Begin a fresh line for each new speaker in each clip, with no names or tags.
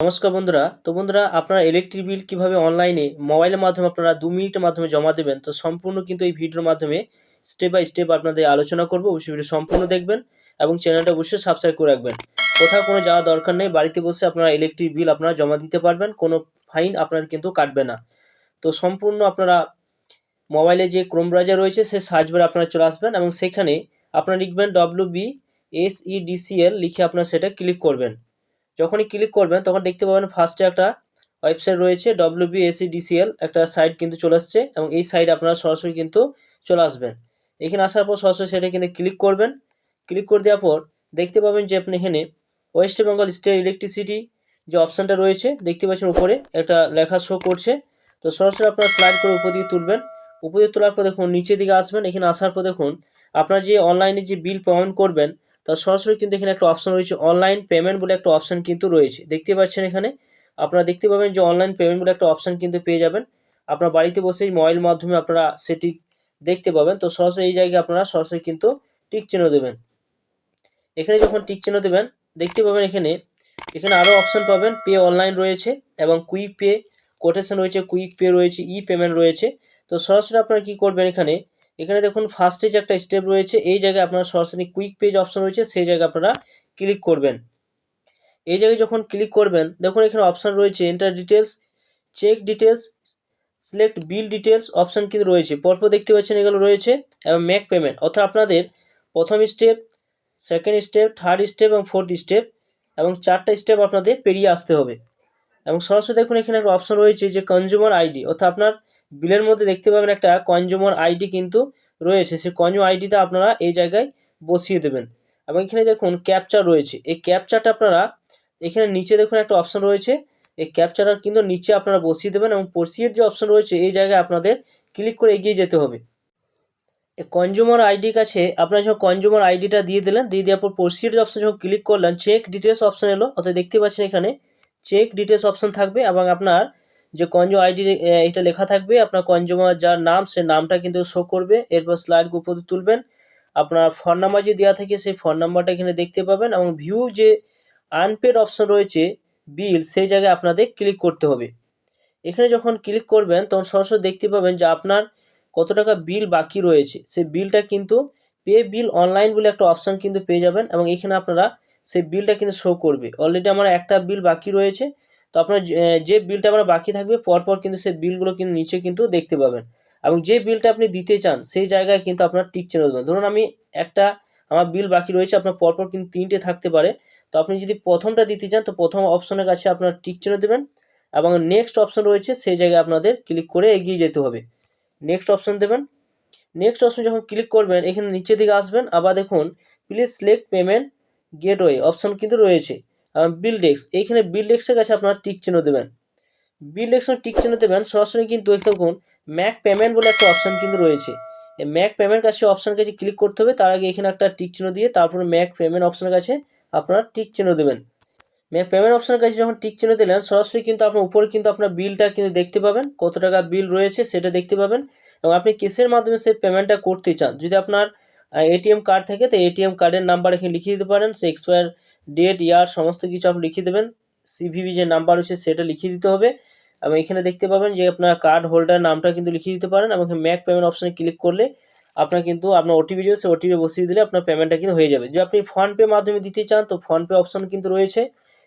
নমস্কার বন্ধুরা। তো বন্ধুরা, আপনারা ইলেকট্রিক বিল কীভাবে অনলাইনে মোবাইলের মাধ্যমে আপনারা দু মিনিটের মাধ্যমে জমা দেবেন, তো সম্পূর্ণ কিন্তু এই ভিডিওর মাধ্যমে স্টেপ বাই স্টেপ আপনাদের আলোচনা করব। অবশ্যই ভিডিও সম্পূর্ণ দেখবেন এবং চ্যানেলটা অবশ্যই সাবস্ক্রাইব করে রাখবেন। কোথাও কোনো যাওয়া দরকার নেই, বাড়িতে বসে আপনারা ইলেকট্রিক বিল আপনারা জমা দিতে পারবেন, কোনো ফাইন আপনাদের কিন্তু কাটবে না। তো সম্পূর্ণ আপনারা মোবাইলে যে ক্রোম ব্রাউজার রয়েছে সে সার্চ বারে আপনারা চলে আসবেন এবং সেখানে আপনারা লিখবেন W B S E DCL লিখে আপনারা সেটা ক্লিক করবেন। যখনই ক্লিক করবেন, তখন দেখতে পাবেন ফার্স্টে একটা ওয়েবসাইট রয়েছে ডব্লিউ বি এস ডিসিএল একটা সাইট কিন্তু চলে আসছে এবং এই সাইট আপনারা সরাসরি কিন্তু চলে আসবেন। এখানে আসার পর সরাসরি সেটা কিন্তু ক্লিক করবেন। ক্লিক করে দেওয়ার পর দেখতে পাবেন যে আপনি এখানে ওয়েস্ট বেঙ্গল স্টেট ইলেকট্রিসিটি যে অপশানটা রয়েছে, দেখতে পাচ্ছেন উপরে একটা লেখা শো করছে। তো সরাসরি আপনারা স্লাইড করে উপর দিকে তুলবেন। উপর দিকে তোলার পর দেখুন, নিচের দিকে আসবেন। এখানে আসার পর দেখুন, আপনার যে অনলাইনে যে বিল পেমেন্ট করবেন তার সরাসরি কিন্তু এখানে একটা অপশন রয়েছে অনলাইন পেমেন্ট বলে একটা অপশন কিন্তু রয়েছে। দেখতে পাচ্ছেন এখানে? আপনারা দেখতে পাবেন যে অনলাইন পেমেন্ট বলে একটা অপশন কিন্তু পেয়ে যাবেন। আপনার বাড়িতে বসেই মোবাইল মাধ্যমে আপনারা সেটি দেখতে পাবেন। তো সরাসরি এই জায়গায় আপনারা সরাসরি কিন্তু টিক চিহ্ন দেবেন। এখানে যখন টিক চিহ্ন দেবেন, দেখতে পাবেন এখানে এখানে আরও অপশন পাবেন পে অনলাইন রয়েছে এবং কুইক পে কোটেশন রয়েছে কুইক পে রয়েছে ই পেমেন্ট রয়েছে। তো সরাসরি আপনারা কী করবেন এখানে? এখানে দেখুন ফার্স্টে যে একটা স্টেপ রয়েছে, এই জায়গায় আপনারা সরাসরি কুইক পেজ অপশন রয়েছে, সেই জায়গায় আপনারা ক্লিক করবেন। এই জায়গায় যখন ক্লিক করবেন, দেখুন এখানে অপশান রয়েছে enter details check details select bill details option কিন্তু রয়েছে। পরপর দেখতে পাচ্ছেন এগুলো রয়েছে, এবং ম্যাক পেমেন্ট অর্থাৎ আপনাদের প্রথম step second step third step এবং ফোর্থ স্টেপ এবং চারটা স্টেপ আপনাদের পেরিয়ে আসতে হবে। এবং সরাসরি দেখুন এখানে একটা অপশন রয়েছে যে কনজিউমার আইডি অর্থাৎ আপনার বিলের মধ্যে দেখতে পাবেন একটা কনজিউমার আইডি কিন্তু রয়েছে। সেই কনজিউমার আইডিটা আপনারা এই জায়গায় বসিয়ে দেবেন। এবং এখানে দেখুন ক্যাপচার রয়েছে। এই ক্যাপচারটা আপনারা এখানে নিচে দেখুন একটা অপশন রয়েছে। এই ক্যাপচারটা কিন্তু নিচে আপনারা বসিয়ে দেবেন এবং পড়শির যে অপশন রয়েছে এই জায়গায় আপনাদের ক্লিক করে এগিয়ে যেতে হবে। এই কনজিউমার আইডির কাছে আপনারা যখন কনজিউমার আইডিটা দিয়ে দিলেন, দিয়ে দেওয়ার পর যে অপশন যখন ক্লিক করলেন চেক ডিটেলস অপশন এলো। অর্থাৎ দেখতে পাচ্ছেন এখানে চেক ডিটেলস অপশন থাকবে এবং আপনার যে কনজিউমার আইডি এটা লেখা থাকবে। আপনার কনজিউমার যার নাম, সে নামটা কিন্তু শো করবে। এরপর স্লাইড উপর তুলবেন। আপনার ফোন নাম্বার যে দেওয়া থাকে, সেই ফোন নাম্বারটা এখানে দেখতে পাবেন এবং ভিউ যে আনপেড অপশন রয়েছে বিল সেই জায়গায় আপনাদের ক্লিক করতে হবে। এখানে যখন ক্লিক করবেন, তখন সরাসরি দেখতে পাবেন যে আপনার কত টাকা বিল বাকি রয়েছে। সেই বিলটা কিন্তু পে বিল অনলাইন বলে একটা অপশান কিন্তু পেয়ে যাবেন এবং এখানে আপনারা সেই বিলটা কিন্তু শো করবে। অলরেডি আমার একটা বিল বাকি রয়েছে। তো আপনার যে বিলটা আপনার বাকি থাকবে, পরপর কিন্তু সেই বিলগুলো কিন্তু নিচে কিন্তু দেখতে পাবেন। এবং যে বিলটা আপনি দিতে চান, সেই জায়গায় কিন্তু আপনার টিক চিহ্ন দেবেন। ধরুন আমি একটা, আমার বিল বাকি রয়েছে, আপনার পরপর কিন্তু তিনটে থাকতে পারে। তো আপনি যদি প্রথমটা দিতে চান, তো প্রথম অপশনের কাছে আপনার টিক চিহ্ন দেবেন এবং নেক্সট অপশন রয়েছে, সেই জায়গায় আপনাদের ক্লিক করে এগিয়ে যেতে হবে। নেক্সট অপশন দেবেন। নেক্সট অপশন যখন ক্লিক করবেন, এখানে নিচের দিকে আসবেন। আবার দেখুন please select payment gateway option কিন্তু রয়েছে। বিল ডেস্ক এইখানে বিল ডেস্কের কাছে আপনারা টিক চিহ্ন দেবেন। বিল ডেস্ক টিক চিহ্ন দেবেন, সরাসরি কিন্তু দেখুন ম্যাক পেমেন্ট বলে একটা অপশান কিন্তু রয়েছে। ম্যাক পেমেন্ট কাছে অপশান কাছে ক্লিক করতে হবে, তার আগে এখানে একটা টিক চিহ্ন দিয়ে তারপরে ম্যাক পেমেন্ট অপশানের কাছে আপনারা টিক চিহ্ন দেবেন। ম্যাক পেমেন্ট অপশানের কাছে যখন টিক চিহ্ন দিলেন, সরাসরি কিন্তু আপনার উপরে কিন্তু আপনার বিলটা কিন্তু দেখতে পাবেন, কত টাকা বিল রয়েছে সেটা দেখতে পাবেন এবং আপনি কিসের মাধ্যমে সেই পেমেন্টটা করতে চান। যদি আপনার এটিএম কার্ড থাকে, তো এটিএম কার্ডের নাম্বার এখানে লিখিয়ে দিতে পারেন, সে এক্সপায়ার ডেট ইয়ার সমস্ত কিছু আপনি লিখে দেবেন। সিভিভি যে নাম্বার রয়েছে সেটা লিখিয়ে দিতে হবে। এবং এখানে দেখতে পাবেন যে আপনার কার্ড হোল্ডার নামটা কিন্তু লিখিয়ে দিতে পারেন এবং ম্যাক পেমেন্ট অপশানে ক্লিক করলে আপনার কিন্তু আপনার ওটিপি যে সে ওটিপি বসিয়ে দিলে আপনার পেমেন্টটা কিন্তু হয়ে যাবে। যে আপনি ফোনপে মাধ্যমে দিতে চান, তো ফোনপে অপশন কিন্তু রয়েছে।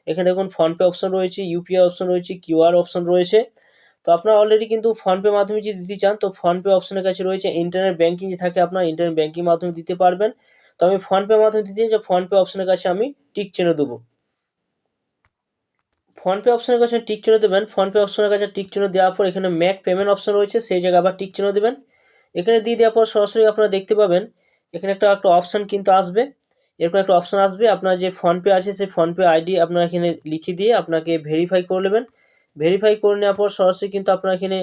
এখানে দেখুন ফোনপে অপশন রয়েছে ইউপিআই অপশন রয়েছে কিউআর অপশন রয়েছে। তো আপনার অলরেডি কিন্তু ফোনপে মাধ্যমে যদি দিতে চান, তো ফোনপে অপশনের কাছে রয়েছে ইন্টারনেট ব্যাঙ্কিং যে থাকে আপনার ইন্টারনেট ব্যাঙ্কিং মাধ্যমে দিতে পারবেন। তো আমি ফোনপে মাধ্যমে দিতে যে ফোনপে অপশনের কাছে আমি টিক চিহ্ন দেবো। ফোনপে অপশনের কাছে টিক চিহ্ন দেবেন ফোনপে অপশনের কাছে টিক চিহ্ন দেওয়ার পর এখানে ম্যাক পেমেন্ট অপশন রয়েছে, সেই জায়গায় আবার টিক চিহ্ন দেবেন। এখানে দিয়ে দেওয়ার পর সরাসরি আপনারা দেখতে পাবেন, এখানে একটা একটা অপশান কিন্তু আসবে। এরপর একটা অপশান আসবে, আপনার যে ফোনপে আছে, সেই ফোনপে আইডি আপনারা এখানে লিখে দিয়ে আপনাকে ভেরিফাই করে নেবেন। ভেরিফাই করে নেওয়ার পর সরাসরি কিন্তু আপনারা এখানে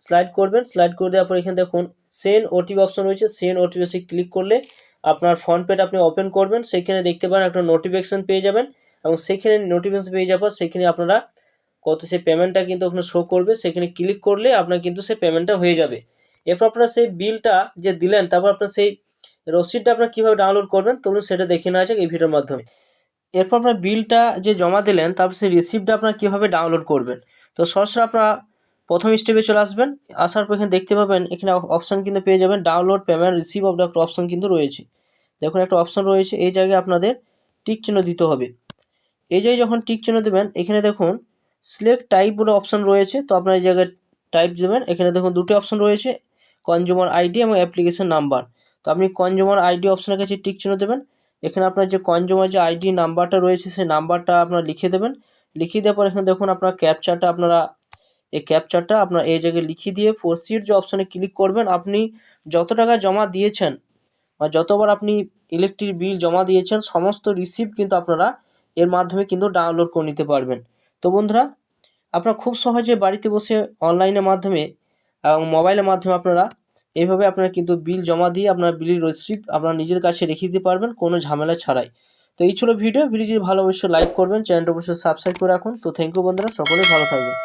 স্লাইড করবেন। স্লাইড করে দেওয়ার পর এখানে দেখুন সেন ওটিপি অপশন রয়েছে সেন ওটিপি ক্লিক করলে আপনার ফোনপেটা আপনি ওপেন করবেন, সেখানে দেখতে পারেন একটা নোটিফিকেশান পেয়ে যাবেন এবং সেখানে নোটিফিকেশান পেয়ে যাবার সেখানে আপনারা কত সেই পেমেন্টটা কিন্তু ওখানে শো করবে, সেখানে ক্লিক করলে আপনার কিন্তু সেই পেমেন্টটা হয়ে যাবে। এরপর আপনারা সেই বিলটা যে দিলেন, তারপর আপনার সেই রসিদটা আপনার কীভাবে ডাউনলোড করবেন তখন সেটা দেখে নেওয়া যাক এই ভিডিওর মাধ্যমে। এরপর আপনার বিলটা যে জমা দিলেন, তারপর সেই রিসিপ্টটা আপনার কীভাবে ডাউনলোড করবেন? তো সরাসরি আপনারা প্রথম স্টেপে চলে আসবেন। আসার পর এখানে দেখতে পাবেন, এখানে অপশান কিন্তু পেয়ে যাবেন ডাউনলোড পেমেন্ট রিসিভ অফ একটা অপশান কিন্তু রয়েছে। দেখুন একটা অপশান রয়েছে, এই জায়গায় আপনাদের টিক চিহ্ন দিতে হবে। এই জায়গায় যখন টিক চিহ্ন দেবেন, এখানে দেখুন সিলেক্ট টাইপ বলে অপশান রয়েছে, তো আপনার এই জায়গায় টাইপ দেবেন, এখানে দেখুন দুটি অপশান রয়েছে কনজিউমার আইডি এবং অ্যাপ্লিকেশন নাম্বার তো আপনি কনজিউমার আইডি অপশানের কাছে টিক চিহ্ন দেবেন, এখানে আপনার যে কনজিউমার যে আইডি নাম্বারটা রয়েছে, সেই নাম্বারটা আপনার লিখে দেবেন। লিখিয়ে দেওয়ার পর এখানে দেখুন, আপনার ক্যাপচারটা আপনারা এই ক্যাপচারটা আপনার এই জায়গায় লিখিয়ে দিয়ে প্রসিড যে অপশানে ক্লিক করবেন, আপনি যত টাকা জমা দিয়েছেন বা যতবার আপনি ইলেকট্রিক বিল জমা দিয়েছেন, সমস্ত রিসিপ্ট কিন্তু আপনারা এর মাধ্যমে কিন্তু ডাউনলোড করে নিতে পারবেন। তো বন্ধুরা, আপনারা খুব সহজে বাড়িতে বসে অনলাইনের মাধ্যমে এবং মোবাইলের মাধ্যমে আপনারা এইভাবে আপনারা কিন্তু বিল জমা দিয়ে আপনার বিলের রিসিপ্ট আপনারা নিজের কাছে রেখে দিতে পারবেন, কোনো ঝামেলা ছাড়াই। তো এই ছিল ভিডিও ভিডিও যদি ভালো অবশ্যই লাইক করবেন চ্যানেলটা অবশ্যই সাবস্ক্রাইব করে রাখুন। তো থ্যাংক ইউ বন্ধুরা সকলেই ভালো থাকবেন।